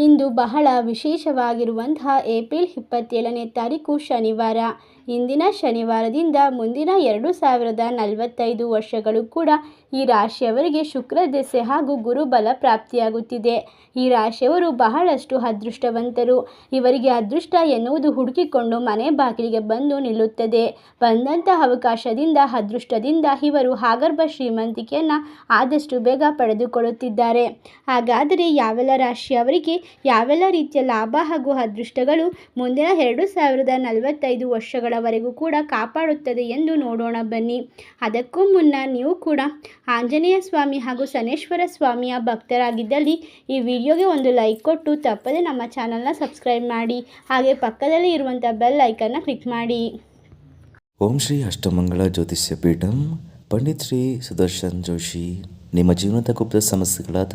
ಇಂದು ಬಹಳ ವಿಶೇಷವಾಗಿರುವಂತಹ ಏಪ್ರಿಲ್ ಇಪ್ಪತ್ತೇಳನೇ ತಾರೀಕು ಶನಿವಾರ. ಇಂದಿನ ಶನಿವಾರದಿಂದ ಮುಂದಿನ ಎರಡು ಸಾವಿರದ ನಲವತ್ತೈದು ವರ್ಷಗಳು ಕೂಡ ಈ ರಾಶಿಯವರಿಗೆ ಶುಕ್ರ ದೆಸೆ ಹಾಗೂ ಗುರುಬಲ ಪ್ರಾಪ್ತಿಯಾಗುತ್ತಿದೆ. ಈ ರಾಶಿಯವರು ಬಹಳಷ್ಟು ಅದೃಷ್ಟವಂತರು. ಇವರಿಗೆ ಅದೃಷ್ಟ ಎನ್ನುವುದು ಹುಡುಕಿಕೊಂಡು ಮನೆ ಬಾಗಿಲಿಗೆ ಬಂದು ನಿಲ್ಲುತ್ತದೆ. ಬಂದಂತಹ ಅವಕಾಶದಿಂದ, ಅದೃಷ್ಟದಿಂದ ಇವರು ಹಾಗರ್ಭ ಶ್ರೀಮಂತಿಕೆಯನ್ನು ಆದಷ್ಟು ಬೇಗ ಪಡೆದುಕೊಳ್ಳುತ್ತಿದ್ದಾರೆ. ಹಾಗಾದರೆ ಯಾವೆಲ್ಲ ರಾಶಿಯವರಿಗೆ ಯಾವೆಲ್ಲ ರೀತಿಯ ಲಾಭ ಹಾಗೂ ಅದೃಷ್ಟಗಳು ಮುಂದಿನ ಎರಡು ಸಾವಿರದ ನಲವತ್ತೈದು ವರ್ಷಗಳವರೆಗೂ ಕೂಡ ಕಾಪಾಡುತ್ತದೆ ಎಂದು ನೋಡೋಣ ಬನ್ನಿ. ಅದಕ್ಕೂ ಮುನ್ನ ನೀವು ಕೂಡ ಆಂಜನೇಯ ಸ್ವಾಮಿ ಹಾಗೂ ಶನೇಶ್ವರ ಸ್ವಾಮಿಯ ಭಕ್ತರಾಗಿದ್ದಲ್ಲಿ ಈ ವಿಡಿಯೋಗೆ ಒಂದು ಲೈಕ್ ಕೊಟ್ಟು ತಪ್ಪದೆ ನಮ್ಮ ಚಾನಲ್ನ ಸಬ್ಸ್ಕ್ರೈಬ್ ಮಾಡಿ, ಹಾಗೆ ಪಕ್ಕದಲ್ಲಿ ಇರುವಂಥ ಬೆಲ್ ಐಕನ್ನ ಕ್ಲಿಕ್ ಮಾಡಿ. ಓಂ ಶ್ರೀ ಅಷ್ಟಮಂಗಳ ಜ್ಯೋತಿಷ್ಯ ಪೀಠಂ, ಪಂಡಿತ್ ಶ್ರೀ ಸುದರ್ಶನ್ ಜೋಶಿ. ನಿಮ್ಮ ಜೀವನದ ಗುಪ್ತ ಸಮಸ್ಯೆಗಳಾದ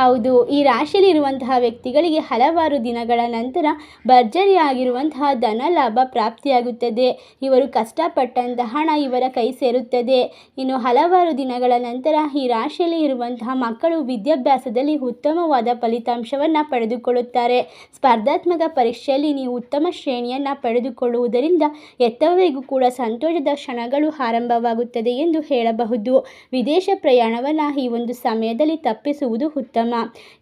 ಹೌದು, ಈ ರಾಶಿಯಲ್ಲಿರುವಂತಹ ವ್ಯಕ್ತಿಗಳಿಗೆ ಹಲವಾರು ದಿನಗಳ ನಂತರ ಭರ್ಜರಿಯಾಗಿರುವಂತಹ ಧನ ಲಾಭ ಪ್ರಾಪ್ತಿಯಾಗುತ್ತದೆ. ಇವರು ಕಷ್ಟಪಟ್ಟಂತಹ ಹಣ ಇವರ ಕೈ ಸೇರುತ್ತದೆ. ಇನ್ನು ಹಲವಾರು ದಿನಗಳ ನಂತರ ಈ ರಾಶಿಯಲ್ಲಿ ಇರುವಂತಹ ಮಕ್ಕಳು ವಿದ್ಯಾಭ್ಯಾಸದಲ್ಲಿ ಉತ್ತಮವಾದ ಫಲಿತಾಂಶವನ್ನು ಪಡೆದುಕೊಳ್ಳುತ್ತಾರೆ. ಸ್ಪರ್ಧಾತ್ಮಕ ಪರೀಕ್ಷೆಯಲ್ಲಿ ನೀವು ಉತ್ತಮ ಶ್ರೇಣಿಯನ್ನು ಪಡೆದುಕೊಳ್ಳುವುದರಿಂದ ಎತ್ತವರಿಗೂ ಕೂಡ ಸಂತೋಷದ ಕ್ಷಣಗಳು ಆರಂಭವಾಗುತ್ತದೆ ಎಂದು ಹೇಳಬಹುದು. ವಿದೇಶ ಪ್ರಯಾಣವನ್ನು ಈ ಒಂದು ಸಮಯದಲ್ಲಿ ತಪ್ಪಿಸುವುದು ಉತ್ತಮ.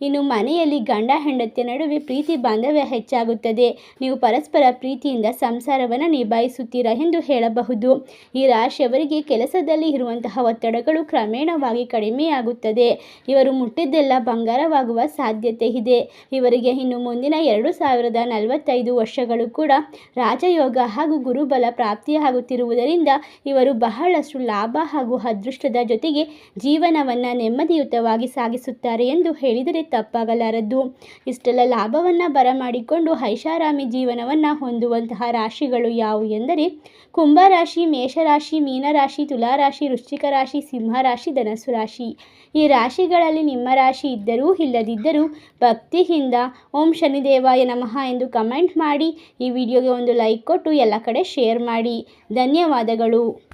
ಇನ್ನು ಮನೆಯಲ್ಲಿ ಗಂಡ ಹೆಂಡತಿಯ ನಡುವೆ ಪ್ರೀತಿ ಬಾಂಧವ್ಯ ಹೆಚ್ಚಾಗುತ್ತದೆ. ನೀವು ಪರಸ್ಪರ ಪ್ರೀತಿಯಿಂದ ಸಂಸಾರವನ್ನು ನಿಭಾಯಿಸುತ್ತೀರಾ ಎಂದು ಹೇಳಬಹುದು. ಈ ರಾಶಿಯವರಿಗೆ ಕೆಲಸದಲ್ಲಿ ಇರುವಂತಹ ಒತ್ತಡಗಳು ಕ್ರಮೇಣವಾಗಿ ಕಡಿಮೆಯಾಗುತ್ತದೆ. ಇವರು ಮುಟ್ಟಿದ್ದೆಲ್ಲ ಬಂಗಾರವಾಗುವ ಸಾಧ್ಯತೆ ಇದೆ. ಇವರಿಗೆ ಇನ್ನು ಮುಂದಿನ ಎರಡು ಸಾವಿರದ ನಲವತ್ತೈದು ವರ್ಷಗಳು ಕೂಡ ರಾಜಯೋಗ ಹಾಗೂ ಗುರುಬಲ ಪ್ರಾಪ್ತಿಯಾಗುತ್ತಿರುವುದರಿಂದ ಇವರು ಬಹಳಷ್ಟು ಲಾಭ ಹಾಗೂ ಅದೃಷ್ಟದ ಜೊತೆಗೆ ಜೀವನವನ್ನು ನೆಮ್ಮದಿಯುತವಾಗಿ ಸಾಗಿಸುತ್ತಾರೆ ಎಂದು ಹೇಳಿದರೆ ತಪ್ಪಾಗಲಾರದು ಇಷ್ಟೆಲ್ಲ ಲಾಭವನ್ನು ಬರಮಾಡಿಕೊಂಡು ಐಷಾರಾಮಿ ಜೀವನವನ್ನು ಹೊಂದುವಂತಹ ರಾಶಿಗಳು ಯಾವುವು ಎಂದರೆ, ಕುಂಭರಾಶಿ, ಮೇಷರಾಶಿ, ಮೀನರಾಶಿ, ತುಲಾರಾಶಿ, ವೃಶ್ಚಿಕ ರಾಶಿ, ಸಿಂಹರಾಶಿ, ಧನಸ್ಸು ರಾಶಿ. ಈ ರಾಶಿಗಳಲ್ಲಿ ನಿಮ್ಮ ರಾಶಿ ಇದ್ದರೂ ಇಲ್ಲದಿದ್ದರೂ ಭಕ್ತಿಯಿಂದ ಓಂ ಶನಿದೇವಾಯ ನಮಃ ಎಂದು ಕಮೆಂಟ್ ಮಾಡಿ, ಈ ವಿಡಿಯೋಗೆ ಒಂದು ಲೈಕ್ ಕೊಟ್ಟು ಎಲ್ಲ ಕಡೆ ಶೇರ್ ಮಾಡಿ. ಧನ್ಯವಾದಗಳು.